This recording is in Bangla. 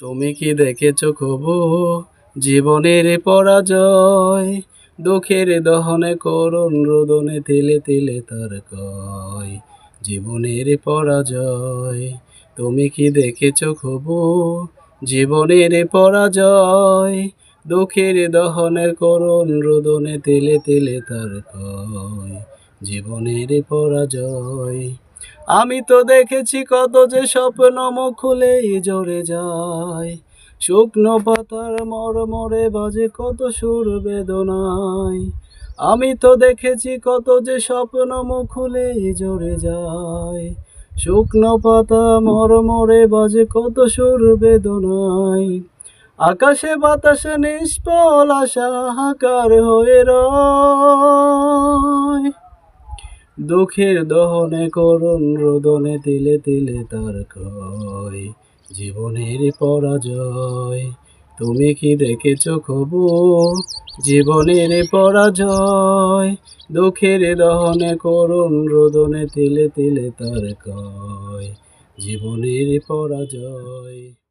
তুমি কি দেখেছ কবু? জীবনের পরাজয়, দুঃখের দহনে করুণ রোদনে তিলে তিলে তার কয়। জীবনের পরাজয়, তুমি কি দেখেছ কবু? জীবনের পরাজয়, দুঃখের দহনে করুণ রোদনে তিলে তিলে তার কয়। জীবনের পরাজয় আমি তো দেখেছি কত যে স্বপ্ন খুলেই জোরে যায়। শুকনো পাতার মরমরে বাজে কত সুর বেদনায়। আমি তো দেখেছি কত যে স্বপ্ন খুলেই জোরে যায়। শুকনো পাতা মরমরে বাজে কত সুর বেদনায়। আকাশে বাতাসে নিষ্ফল, আশা হাকার হয়ে রয়। দুঃখের দহনে করুণ রোদনে তিলে তিলে তার কয় জীবনের পরাজয়। তুমি কি দেখেছ কবু জীবনের পরাজয়। দুঃখের দহনে করুণ রোদনে তিলে তিলে তার কয় জীবনের পরাজয়।